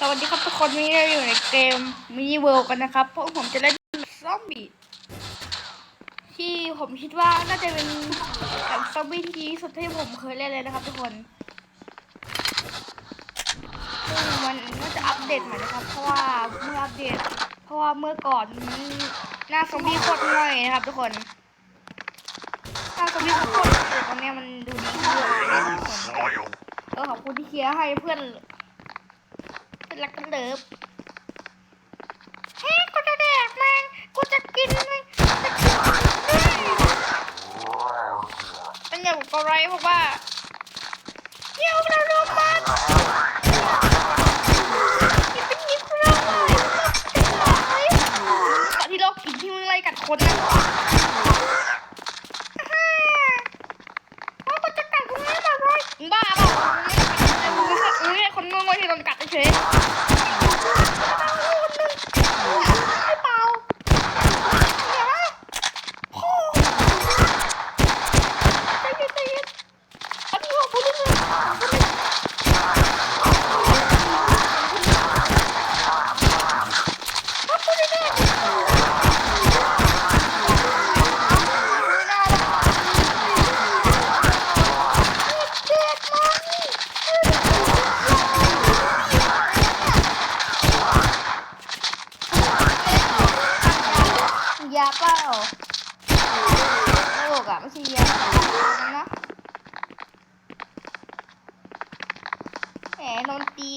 สวัสดีครับทุกคนวันนี้เราอยู่ในเกมมินิเวิลด์กันนะครับพวกผมจะเล่นซอมบี้ที่ผมคิดว่าน่าจะเป็นแบบซอมบี้ที่ดีที่สุดที่ผมเคยเล่นเลยนะครับ ทุกคนซึ่งมันน่าจะอัปเดตใหม่นะครับ เพราะว่าเมื่ออัปเดต เพราะว่าเมื่อก่อนหน้าซอมบี้โคตรง่อยนะครับ ทุกคนหน้าซอมบี้โคตรต่ตอนนี้มันดูดีขึ้นเลยนะทุกคนเออขอบคุณที่เคลียร์ให้เพื่อน รักกันเลิฟเฮ้ยกูจะแดกแมงกูจะกินแมงจะกินเป็นอย่างกับไรเพราะว่าเดี๋ยวเราโดนมันเป็นยิบเราเลยก่อนที่เรากินที่มึงไล่กัดคนนะฮ่า ว่ากูจะกัดมึงไม่มาเลยบ้าเปล่ามึงไม่มึงไม่คนโง่ๆที่โดนกัดเฉยไม่เปล่าเดี๋ยวนะโอ้ใจเย็นใจเย็นอันนี้ว่าพูดเรื่องพูดเรื่องเจ็บมัน ยาเปล่าโลกอะไม่ใช่ยานะแหมโดนตี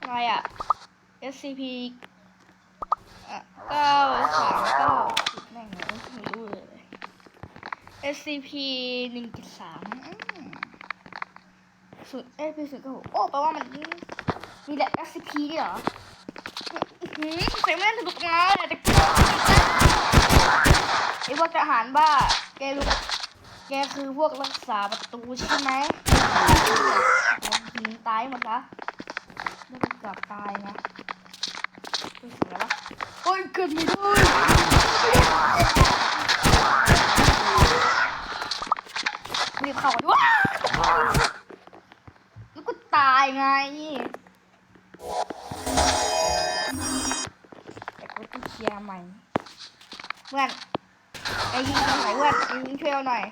อะไรอะ SCP เก้าสามเก้าแม่งเลยไม่รู้เลย SCP หนึ่งจุดสามศูนย์เอ้ยเป็นศูนย์เก้าหกโอ้แปลว่ามันมีแต่ SCP ด้วยเหรอ หือใส่แม่นสนุกมาเลยแต่ไอ้พวกทหารบ้า แกรู้แกคือพวกรักษาประตูใช่ไหมยิงตายหมดละไม่ได้กือบตายนะเป็นเสียละโอ้ยเกิดไม่ได้รีบเข้าไปว้าแล้วก็ตายไง เมื่อนไอ้ยิงตรงไหนเพื่อนไอ้ยิงช่วยเราหน่อย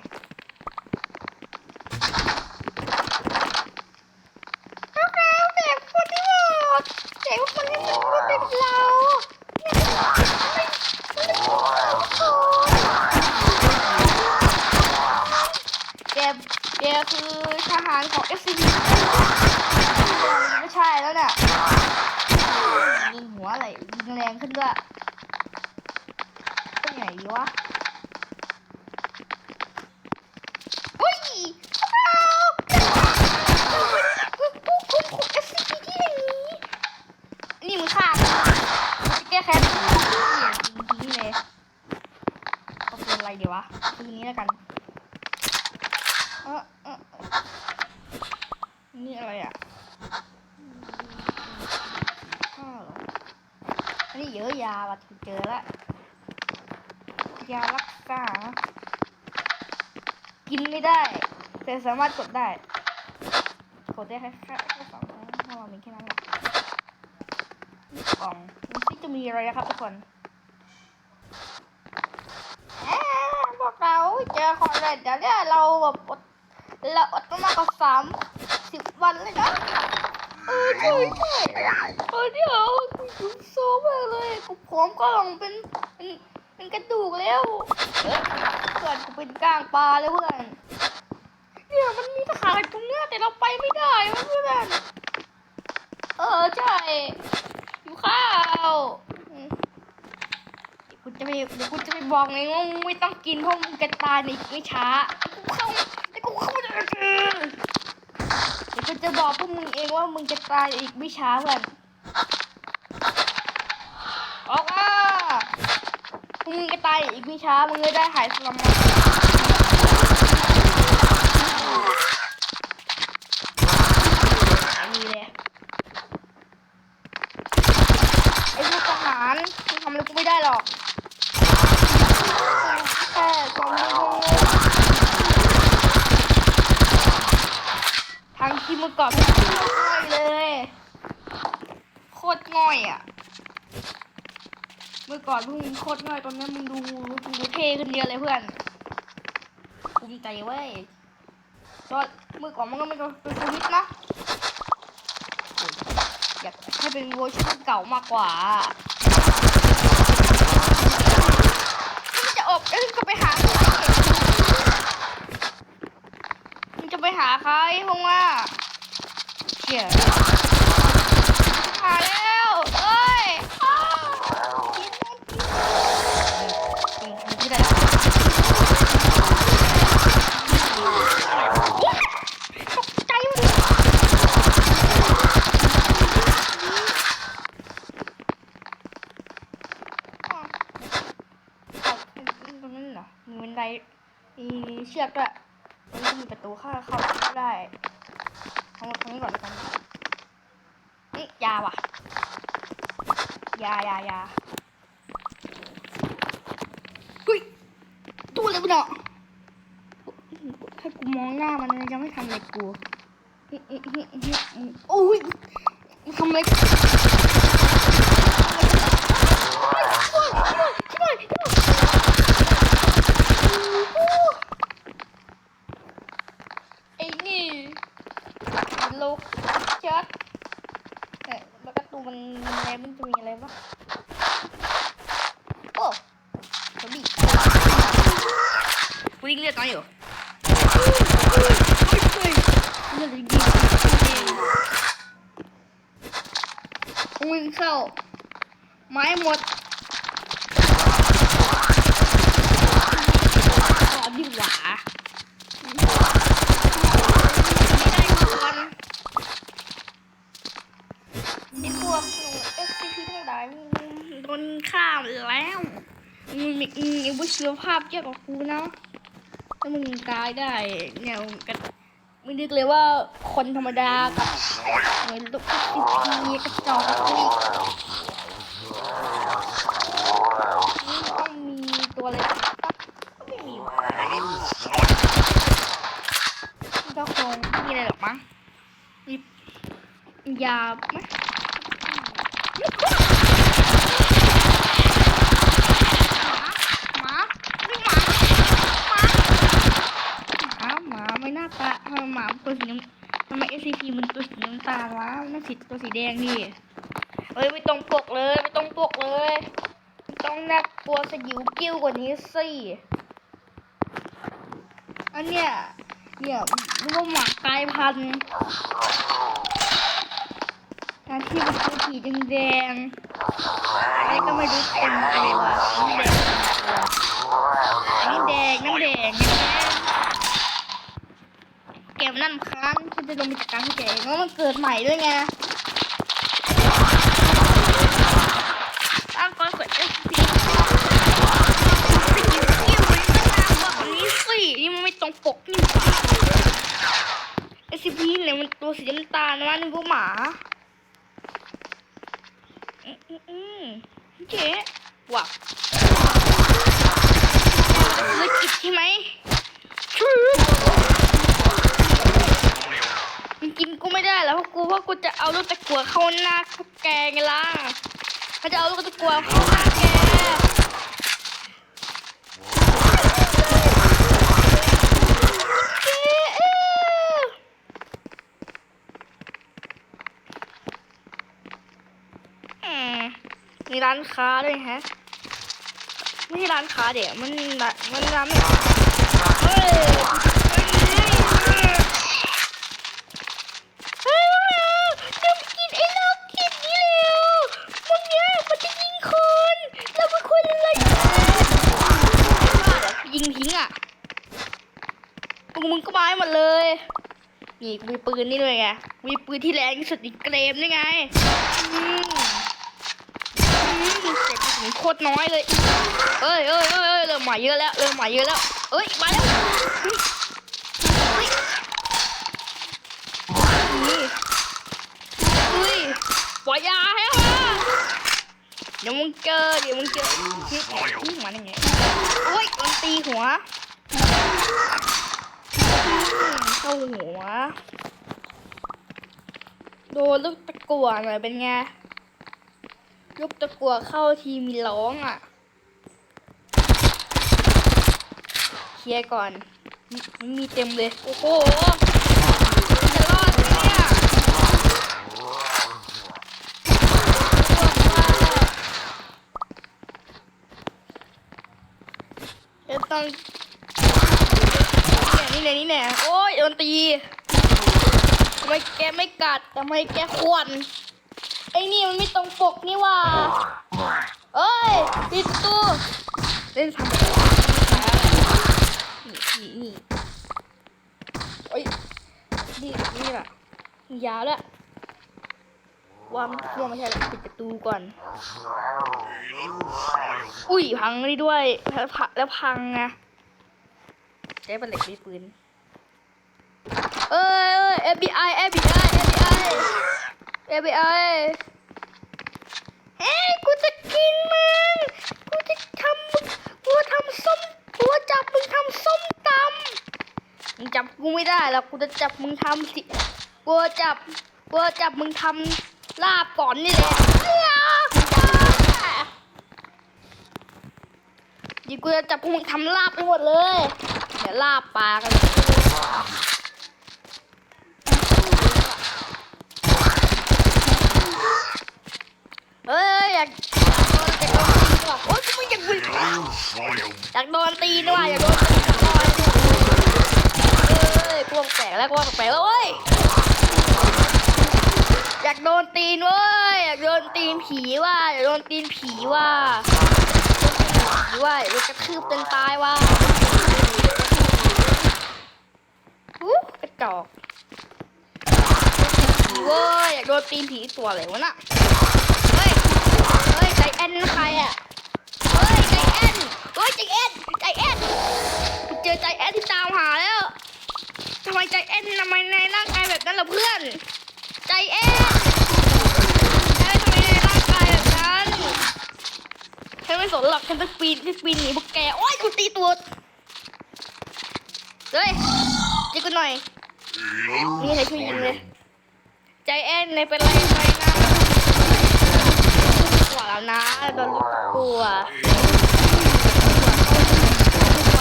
แล้วแล้วเด็กคนที่หมดเด็กคนที่หมดมันเป็นเราเนี่ยไม่ไม่ได้แกแกคือทหารของ SCP ไม่ใช่แล้วเนี่ยยิงหัวอะไรยิงแรงขึ้นด้วยเป็นไงดี วะอุ้ยอ้าวผู้คุมของ SCP ที่อย่างนี้นี่มึงฆ่ากูแก้แค้นยิงทิ้งเลยเอาปืนอะไรดีวะปืนนี้แล้วกันเออเออเอนี่อะไรอะข้าวหรออันนี้เยอะยาว่ะกูเจอและ ยารักษา กินไม่ได้ แต่สามารถกดได้ กดได้แค่แค่สองครั้งเพราะว่ามีแค่นั้นแหละกล่องมันซิจะมีอะไรนะครับทุกคนพวกเราเจอของเล่นเดี๋ยวเนี่ยเราแบบอดเราอดมาก็สามสิบวันเลยนะเออใช่ใช่เออเดี๋ยวกูโซมากเลยกูพร้อมก็ลองเป็นเป็น เป็นกระดูกแล้วเอ้ยเพื่อนกูเป็นก้างปลาเลยเพื่อน เนี่ยมันมีทหารตรงเนี้ยแต่เราไปไม่ได้เพื่อน เออใช่อยู่ข้าวอืมเดี๋ยวกูจะไปเดี๋ยวกูจะไปบอกไงว่ามึงไม่ต้องกินเพราะมึงจะตายในอีกไม่ช้ากูเข้าแต่กูเข้าไม่ได้เดี๋ยวกูจะบอกพวกมึงเองว่ามึงจะตายอีกไม่ช้าเพื่อนออกมาพวก มึงจะตายอีกไม่ช้ามึงจะได้หายสลอมมานี่เลยไอ้พวกทหารมึงทำอะไรกูไม่ได้หรอกแค่กองมือ มือก่อนง่อยเลย โคตรง่อยอะ เมึงโคตรง่อยตอนนี้มึงดูมึงดูเท่ขึ้นเยอะเลยเพื่อนภูมิใจเว้ยตอนมือก่อนมันก็ไม่เป็นสวิตนะอยากให้เป็นเวอร์ชันเก่ามากกว่ามันจะอบเอ้ยก็ไปหามึงจะไปหาใครพงว่าเชี่ยหาแล้ว มึงมีมึงมีวุฒิภาพเยอะกว่ากูนะถ้ามึงตายได้เนี่ยมึงก็ไม่นึกเลยว่าคนธรรมดากับเหมือนลูก SCP กระจอกต้องมีตัวอะไรก็ไม่มีว่ะมันก็คงม่มีอะไรหรอกมั้งมียาไหมหมาหมาหมาหมาหมาไม่น่าตาทำไมหมา ตัวสีน้ำทำไม SCP มันตัวสีน้ำตาลวะมันสีตัวสีแดงดิเอ้ยไม่ต้องปกเลยไม่ต้องปกเลย ต้องน่ากลัวสยิวกิ้วกว่านี้สิอันเนี้ยเนี่ยมันก็หมากลายพันธุ์การที่มันเป็นสีแดงๆอะไรก็ไม่รู้เต็มตัวน้ำแดงน้ำแดงน้ำแดง แกมนั่นค้างฉันจะลงไปจัดการให้แกเองแล้วมันเกิดใหม่ด้วยไงตั้งก่อนกด SP สกิลสกิลไว้ตั้งนานแบบนี้สินี่มันไม่ตรงปกนี่หว่า SCP เนี่ยมันตัวสีน้ำตาลนะนึกว่าหมาอืมอืมเจ๊ว่ะเลยกิดใช่ไหมชื่อมันกินกูไม่ได้แล้วเพราะ กูว่ากูจะเอาลูกตะกัวเข้าหน้าแกไงล่ะเขาจะเอาลูกตะกัวเข้าหน้าแกมีร้านค้าด้วยแฮะไม่ใช่ร้านค้าเดี๋ยวมันร้านมันร้านไม่เฮ้ยเฮ้ยเดี๋ยวกินไอ้โรคจิตนี่เร็วมึงเนี่ยมันจะยิงคนแล้วมันควรอะไรยิงทิ้งอะพวกมึงก็มาให้หมดเลย นี่มีปืนนี่ด้วยไง มีปืนที่แรงที่สุดในเกมนี่ไงอือืมเสร็จถึงโคตรน้อยเลย เอ้ยเอ้ยเอ้ยเริ่มใหม่เยอะแล้วเริ่มใหม่เยอะแล้ว เอ้ยมาแล้วเฮ้ยเฮ้ยนี่เฮ้ยปล่อยยาให้มาเดี๋ยวมึงเจอเดี๋ยวมึงเจอนี่นี่มาได้ไงโอ้ยโดนตีหัว เข้าหัว โดนลูกตะกั่วหน่อยเป็นไง ลูกตะกั่วเข้าทีมีร้องอะ เคลียร์ก่อนมมันมีเต็มเลย โอ้โหจะรอดไหมเนี่ยเดี๋ยวต้อง นี่แน่นี่แน่โอ้ยโดนตีทำไมแกไม่กัดทำไมแกขวนไอ้นี่มันไม่ตรงปกนี่ว่าเอ้ยปิดตู้เล่นทำอะไรนี่นี่นี่โอ้ยนี่นี่แหละยาวแล้ววามันว่าไม่ใช่ล้วปิดประตูก่อน อุ้ยพังได้ด้วยแล้วพังแล้วพังไง ใช้เป็นเหล็กมีปืน เอ้ยเอ้ย FBI FBI FBI FBI เฮ้ยกูจะกินมึง กูจะทำมึงกูทำส้มกูจับมึงทำส้มตำมึงจับกูไม่ได้หรอกกูจะจับมึงทำสิกูจับกูจับมึงทำลาบก่อนนี่แหละเอ้ยอะเดี๋ยวกูจะจับพวกมึงทำลาบไปหมดเลยเดี๋ยว ลาบปลากันเอ้ยอยากอยากโดนตีนว่ะโอ๊ยอยากอยากโดนตีนว่ะอยากโดนตีนก่อเอ้ยกลัวแปลกแล้วกลัวแปลกแล้วเว้ยอยากโดนตีนเว้ยอยากโดนตีนผีว่ะอยากโดนตีนผีว่ะผีว่ะอยากโดนกระทืบจนตายว่ะอู้กระ จอกเว้ยอยากโดนตีนผีตัวอะไรวะน่ะ เฮ้ย เฮ้ยใจแอนนั่นใครอะ เฮ้ยใจแอนเฮ้ยใจแอนใจแอนเจอใจแอนที่ตามหาแล้วทำไมใจแอนทำไมในร่างกายแบบนั้นล่ะเพื่อน ใจแอนใจแอนทำไมในร่างกายแบบนั้นฉันไม่สนหรอกฉันจะปีนจะปีนหนีพวกแก โอ๊ยกูตีตัว เฮ้ยจิกกูหน่อย นี่ใครช่วยยิงเลยใจแอนในเป็นไรไปนะกว่าแล้วนะโดนลูกกลัว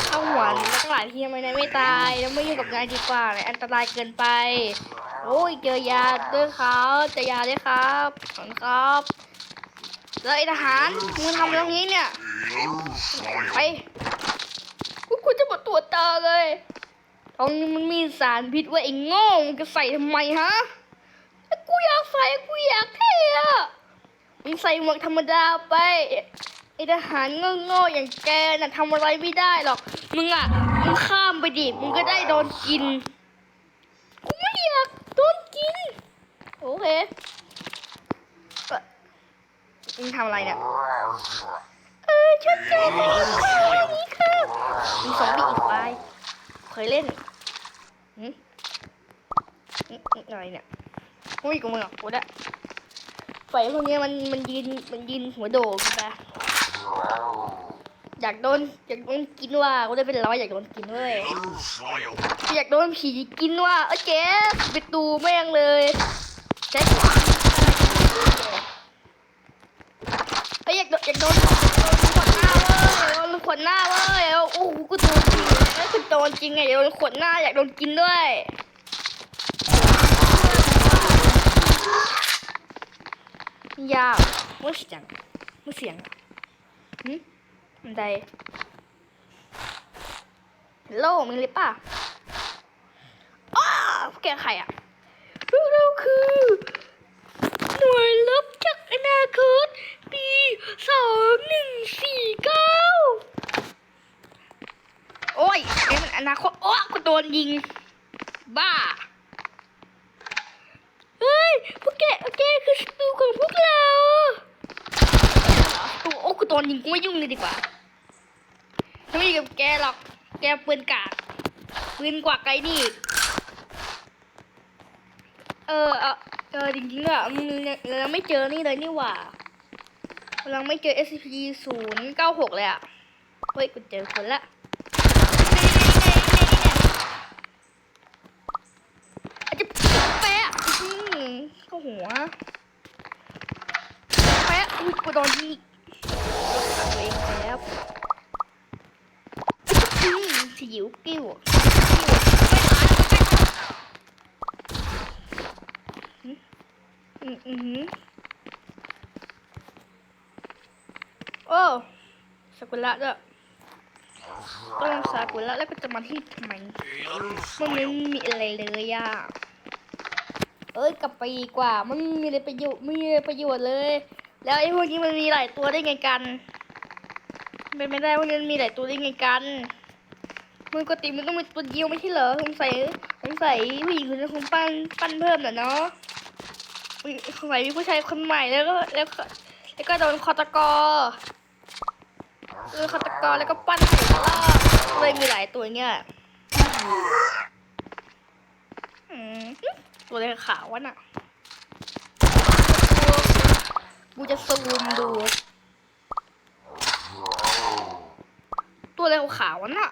เข้าหัวตั้งหลายทีทำไมนายไม่ตายแล้วไม่ยุ่งกับนายดีกว่าเลยอันตรายเกินไป โอ้ยเจอยาด้วยครับเจอยาด้วยครับขอบคุณครับแล้วไอ้ทหารมึงทำตรงนี้เนี่ยไปกูกูจะหมดตัวตาเลย ตรงนี้มันมีสารพิษไว้ไอ้โง่มึงจะใส่ทำไมฮะกูอยากใส่กูอยากเท่อะมึงใส่หมวกธรรมดาไปไอทหารโง่ๆอย่างแกน่ะทำอะไรไม่ได้หรอก มึงอะมึงข้ามไปดิมึงก็ได้โดนกินกูไม่อยากโดนกินโอเคมึงทำอะไรเนี่ยเออชัดเจนเลยค่ะนี่ค่ะมีซอมบี้อีกไปเคยเล่น อืมอะไรเนี่ยอุ้ยกูมึงอะกูได้ไฟพวกเนี้ยมันมันยืนมันยืนหัวโดดไปอยากโดนอยากโดนกินว่ากูได้เป็นร้อยอยากโดนกินเว้ยอยากโดนผีกินว่าเออเจ๊ไปตูแม่งเลยใช้เฮ้ยอยากโดนอยากโดนอยากโดนขว ดหน้าเว้ยโดนขวดหน้าเว้ย โอ้โหกูโดนจริงนั่คือโดนจริงไงอยากโดนขวดหน้าอยากโดนกินด้วยยาวมือเสียงมือเสียงหืมอันใดโลมีหรือเปล่าอ้าแกใครอะพวกเราคือ หน่วยลบจากอนาคต ปีสองหนึ่งสี่เก้าโอ้ย นี่มันอนาคตโอ้กูโดนยิง บ้า เฮ้ยพวกแกแกคือศัตรูของพวกเราศัตรูโอ้กูโดนยิงกูไม่ยุ่งเลยดีกว่าถ้าไม่อยู่กับแกหรอก แกปืนกากปืนกว่าไกลนี่ เออเออเออจริงๆอะมึงยังไม่เจอนี่เลยนี่หว่าเราไม่เจอ SCP ศูนย์เก้าหกเลยอะเฮ้ยกูเจอคนละอาจจะแปะอื้อหือเข้าหัว กูโดนยิงรักษาตัวเองแล้วอืมสยิวกิ้วอืมอืมอืมโอ้ซากุระด้วยต้องซากุระแล้วก็จะมาที่ทำไมมันไม่มีอะไรเลยอะเอ้ยกลับไปดีกว่ามันไม่มีอะไรประโยชน์ไม่มีอะไรประโยชน์เลย แล้วไอ้พวกนี้มันมีหลายตัวได้ไงกันเป็นไม่ได้พวกนี้มันมีหลายตัวได้ไงกันมันปกติมันต้องมีตัวเดียวไม่ใช่เหรอสงสัยสงสัยผู้หญิงคนนั้นคงปั้นปั้นเพิ่มน่ะเนาะอุ๊ยสงสัยมีผู้ชายคนใหม่แล้วก็แล้วก็แล้วก็โดนคอตกอโดนคอตกอแล้วก็ปั้นใส่รอบเลยมีหลายตัวเนี่ยตัวอะไรขาววะน่ะ กูจะซูมดู ตัวอะไรขาวๆน่ะ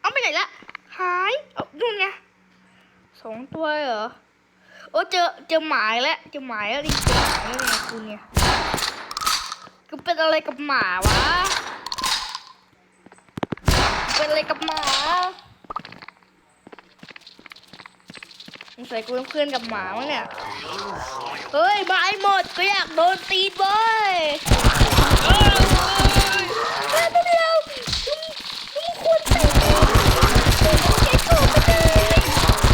เอาไปไหนละ หายเอาดูไงสองตัวเหรอ โอ้เจอเจอหมายแล้ว เจอหมายแล้วดิเจอหมายแล้วเนี่ยกูเนี่ยกูเป็นอะไรกับหมาวะ เป็นอะไรกับหมา สงสัยกูเป็นเพื่อนกับหมามั้งเนี่ย เฮ้ยมาไอ้หมดก็อยากโดนตีนเว้ยเอ้ยเฮ้ยตัวเดียวมึงควรเตะเจ๊กูไปเลย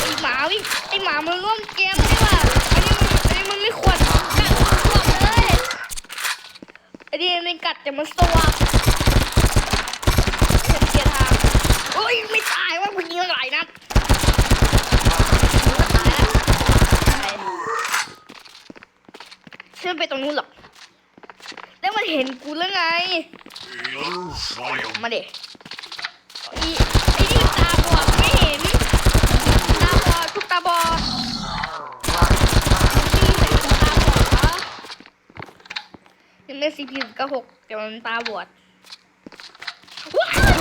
ไอ้หมาวิไอ้หมามันร่วมเกมนี่ว่าอันนี้มันอันนี้มันไม่ควรกัดสวเลยไอ้นี่มันกัดจะมาสวบเป็นเกียร์ทางโอ้ยไม่ตายว่ากูยิงหลายนัด ตายแล้วฉันไปตรงนู้นหรอก แล้วมันเห็นกูแล้วไง มาเด็ไอ้ไอ้นี่ตาบอดไม่เห็น ตาบอดทุกตาบอดนี่ใส่ตาบอดเหรอยังเล่นซีพีก้าหกแต่มันตาบอดว้าว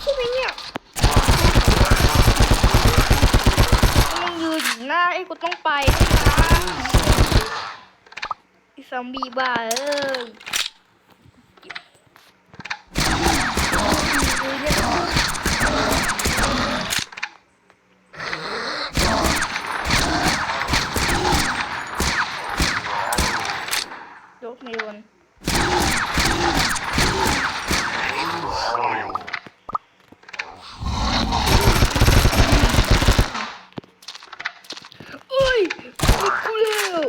ใช่ไหมเนี่ยมึงยืนหน้าไอ้กูต้องไปนะ ซอมบี้บ้าเอ้ยยกไม่วนเอ้ยมันกูแล้ว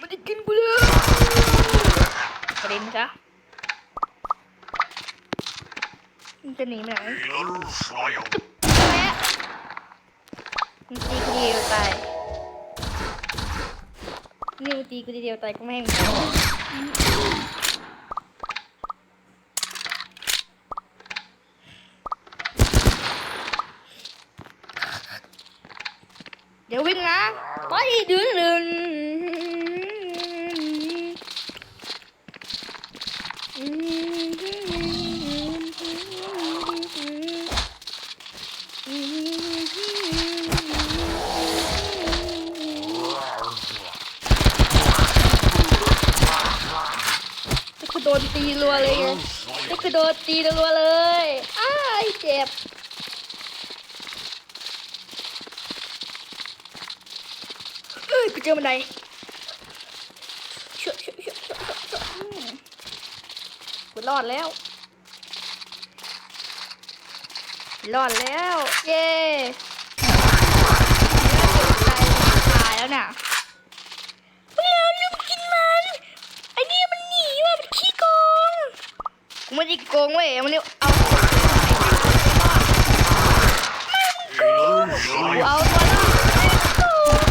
มันจะกินกูแล้วกระเด็นจ้ะมันจะหนีไปไหน แม่มึงตีกูเดียวตาย นี่ตีกูเดียวตายก็ไม่ให้มึงเดี๋ยววิ่งนะไปดื้อดื้อ นี่คือโดนตีรัวเลยอ้ายเจ็บเอ้ยกูเจอบันไดเชื่อเชื่อเชื่อเชื่อเชื่อเชื่ออืมกูรอดแล้ว รอดแล้ว เย้ตายแล้วน่ะไม่เอาลืมกินมันไอ้นี่มันหนีว่ะมันขี้โกงกูไม่ได้โกงเว้ยมันเนี่ยเอาเอาตัวรอดไม่โกง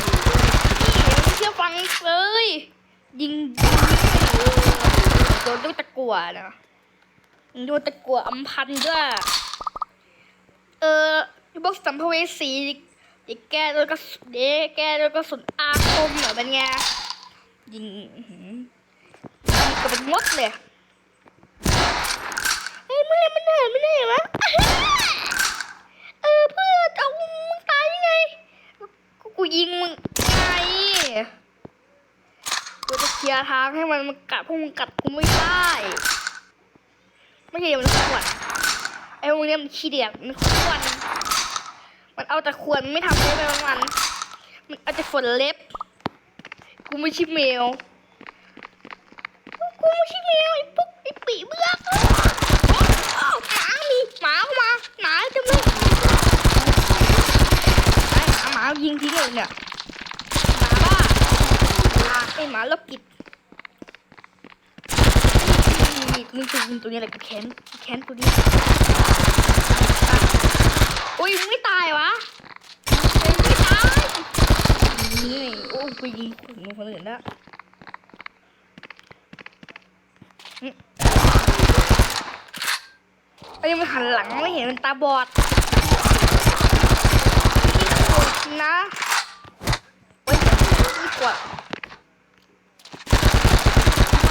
นี่เชื่อฟังเลยยิงโดนด้วยตะกั่วนะโดนตะกั่วอำพันด้วยเออพวกสัมภเวสีเด็กแกโดนกระสุนเด็กแกโดนกระสุนอาคมเหรอเป็นไงยิงยิงกับเป็นมดเลยเฮ้ยเมื่อไหรมันเหินไม่ได้เหรอวะเออเพื่อนเอามึงตายยังไง กูกูยิงมึงไงกูจะเคลียร์ ลียร์ ทางให้มันมันกัดพวกมึงกัดกูไม่ได้ไม่ใช่มันขวนไอ้พวกนี้มันขี้เดียดมันขวนมันเอาแต่ขวนไม่ทำอะไรไปวัน มันเอาแต่ฝนเล็บ กูไม่ใช่แมว กูไม่ใช่แมวไอ้ปุ๊กไอ้ปีเบือกอ้าวหมามีหมาเข้ามาหมาจะไม่ไอ้หมาหมายิงทิ้งเลยเนี่ยหมาบ้าไอ้หมาลบกิดีมึงตัวมึงตัวนี้อะไรกูแค้นแค้นตัวนี้โอ้ยมึงไม่ตายวะมึงไม่ตายนี่โอ้กูยิงคนอื่นแล้วไอ้ยมันหันหลังไม่เห็นมันตาบอดนะเฮ้ยนี่กว่า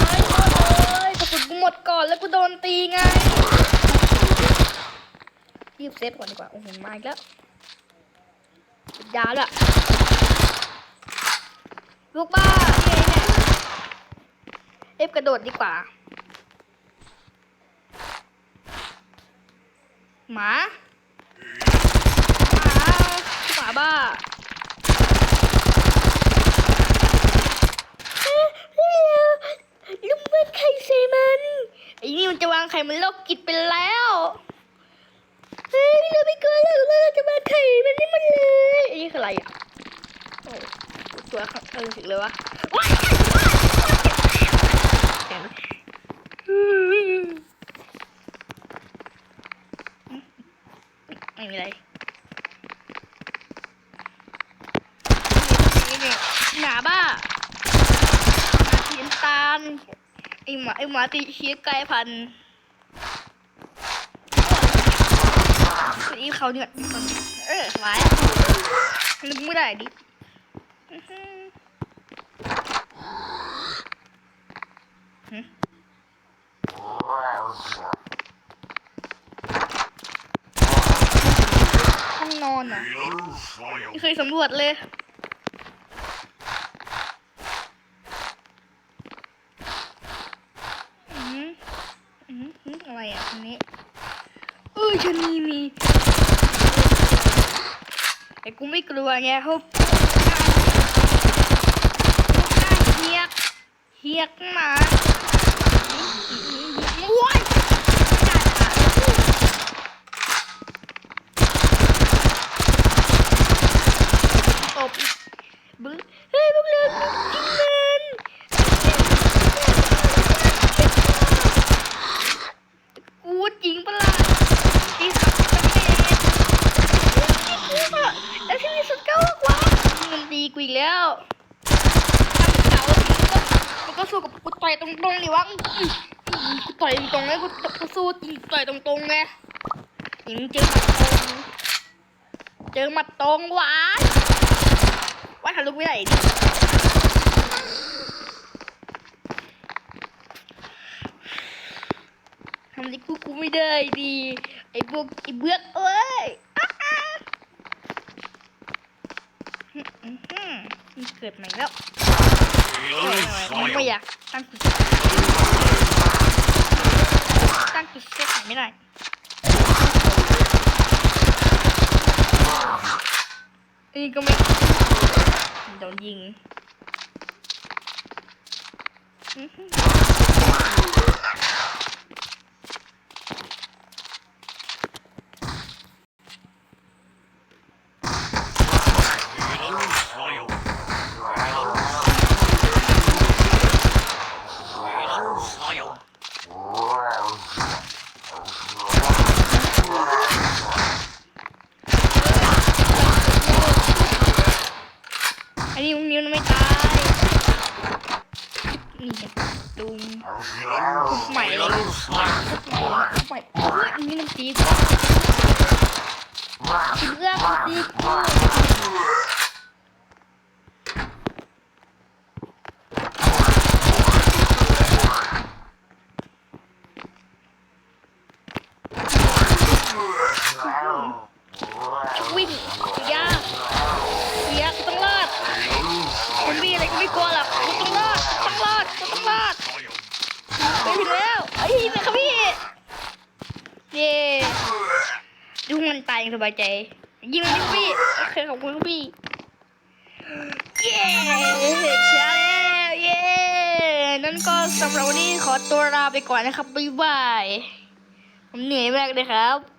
เฮ้ยเฮ้ยกระ สุนกูหมดก่อนแล้วกูโดนตีไงรีบเซฟก่อนดีกว่า โอ้โห มาอีกแล้วยาด้วลูกบ้านี่ไงเนี่ยเอฟกระโดดดีกว่า หมา หมาหมาบ้าลุงเป็นไข่ใส่มัน ไอ้นี่ มันโลกกิดไปแล้วเฮ้ยเราไม่กลัวแล้วเราจะวาไข่มันนี่มันเลยอ้นี่คืออะไรอะโอ้ตัวข้างเออถึงเลยวะว้ายไม่มีอะไรหนาบ้าหมาสีน้ำตาลไอหมาไอหมาตีเชียกลพันธุ์ อีเขาเนี่ยเออไว้ลืมไม่ได้ดิอื้อหือหึห้องนอนอะไม่เคยสำรวจเลย อืมอืมอืมอะไรอะตรงนี้เออชะนีมีแต่ แง่ฮุบเฮียกเฮียกมาว้ายตบอีกบึ้งเฮ้ยพวกเรากินมันกูจริงปะล่ะจริงสักเม็ดแล้วที่มีสุดเก้าวะมันดีกูอีกแล้วถ้ามันเก่ามันก็สู้กับกู ต่อยตรงดิวะกูต่อยตรงเลยกูกูสู้ต่อยตรงๆไงยิงเจอหมัดตรงเจอหมัดตรงวานว่าทะลุไม่ได้ดิทำที่กูกูไม่ได้ดีไอ้พวกไอ้เบือกเอ้ยอ้าอ้าอื้อหือหือมันเกิดใหม่แล้ว ไม่อยากตั้งจุดตั้งจุดเซตใหม่ไม่ได้นี่ก็ไม่โดนยิง ยอันนี้มันตีกูตีเพื่อนมันตีกูวิ่งยากยากกูต้องรอด คนมีอะไรก็ไม่กลัวหรอกกูต้องรอดต้องรอด ไปถึงแล้วไอ้ยนะครับพี่เย้ดูมันตาย อยใจ ยิงมันพี่โอเคขอบคุณครับพี่เย้ชนะแล้วเย้นั่นก็สำหรับวันนี้ขอตัวลาไปก่อนนะครับบ๊ายบายผมเหนื่อยมากเลยครับ